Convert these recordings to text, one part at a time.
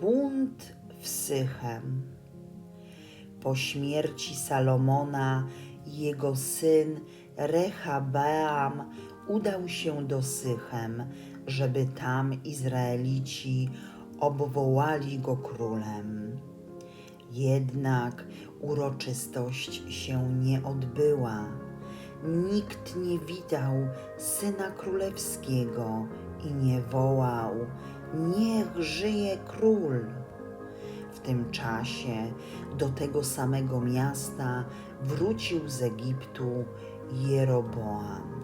Bunt w Sychem. Po śmierci Salomona jego syn Rehabeam udał się do Sychem, żeby tam Izraelici obwołali go królem. Jednak uroczystość się nie odbyła. Nikt nie witał syna królewskiego i nie wołał: Niech żyje król! W tym czasie do tego samego miasta wrócił z Egiptu Jeroboam.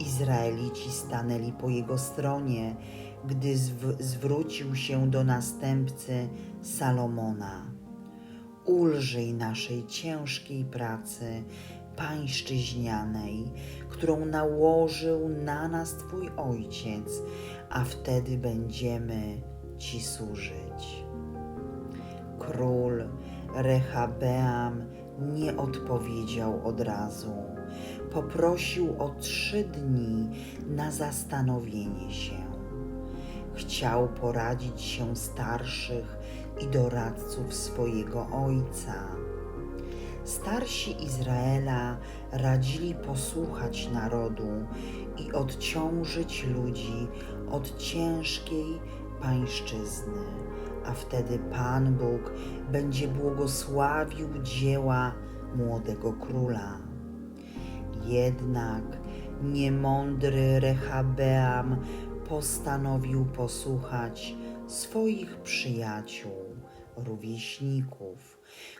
Izraelici stanęli po jego stronie, gdy zw- zwrócił się do następcy Salomona. Ulżyj naszej ciężkiej pracy pańszczyźnianej, którą nałożył na nas Twój Ojciec, a wtedy będziemy Ci służyć. Król Rehabeam nie odpowiedział od razu. Poprosił o trzy dni na zastanowienie się. Chciał poradzić się starszych i doradców swojego ojca. Starsi Izraela radzili posłuchać narodu i odciążyć ludzi od ciężkiej pańszczyzny, a wtedy Pan Bóg będzie błogosławił dzieła młodego króla. Jednak niemądry Rehabeam postanowił posłuchać swoich przyjaciół, rówieśników,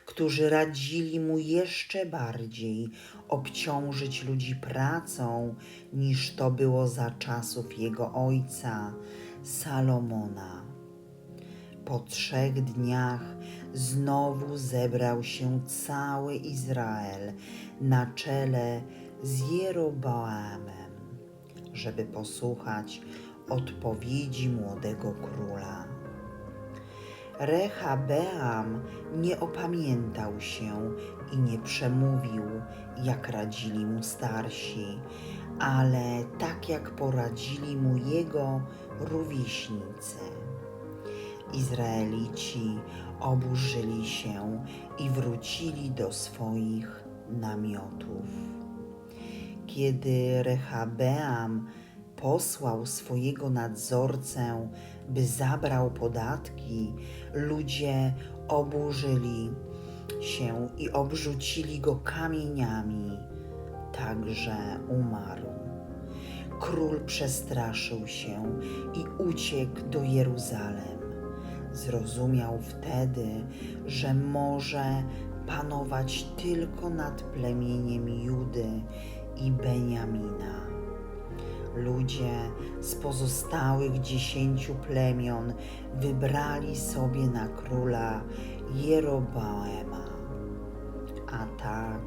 którzy radzili mu jeszcze bardziej obciążyć ludzi pracą, niż to było za czasów jego ojca Salomona. Po trzech dniach znowu zebrał się cały Izrael na czele z Jeroboamem, żeby posłuchać odpowiedzi młodego króla. Rehabeam nie opamiętał się i nie przemówił, jak radzili mu starsi, ale tak jak poradzili mu jego rówieśnicy. Izraelici oburzyli się i wrócili do swoich namiotów. Kiedy Rehabeam posłał swojego nadzorcę, by zabrał podatki, ludzie oburzyli się i obrzucili go kamieniami, także umarł. Król przestraszył się i uciekł do Jeruzalem. Zrozumiał wtedy, że może panować tylko nad plemieniem Judy i Beniamina. Ludzie z pozostałych dziesięciu plemion wybrali sobie na króla Jeroboama. A tak,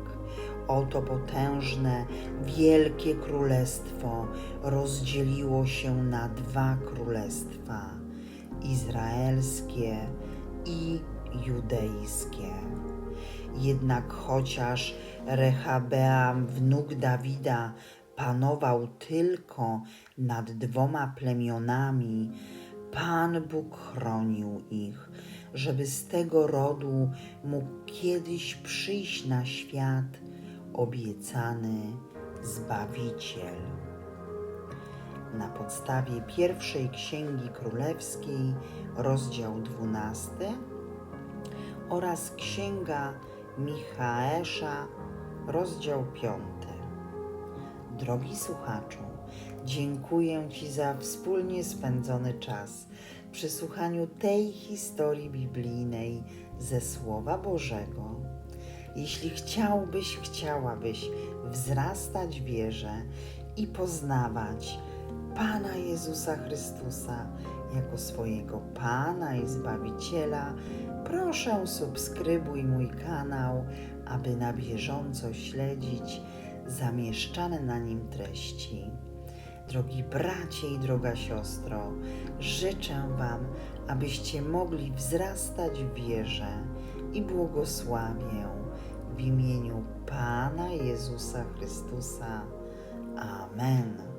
oto potężne, wielkie królestwo rozdzieliło się na dwa królestwa izraelskie i judejskie. Jednak chociaż Rehabeam, wnuk Dawida, panował tylko nad dwoma plemionami, Pan Bóg chronił ich, żeby z tego rodu mógł kiedyś przyjść na świat obiecany Zbawiciel. Na podstawie pierwszej księgi królewskiej, rozdział 12 oraz księga Michaesza, rozdział 5. Drogi słuchaczu, dziękuję Ci za wspólnie spędzony czas przy słuchaniu tej historii biblijnej ze Słowa Bożego. Jeśli chciałbyś, chciałabyś wzrastać w wierze i poznawać Pana Jezusa Chrystusa jako swojego Pana i Zbawiciela, proszę subskrybuj mój kanał, aby na bieżąco śledzić zamieszczane na nim treści. Drogi bracie i droga siostro, życzę Wam, abyście mogli wzrastać w wierze i błogosławię w imieniu Pana Jezusa Chrystusa. Amen.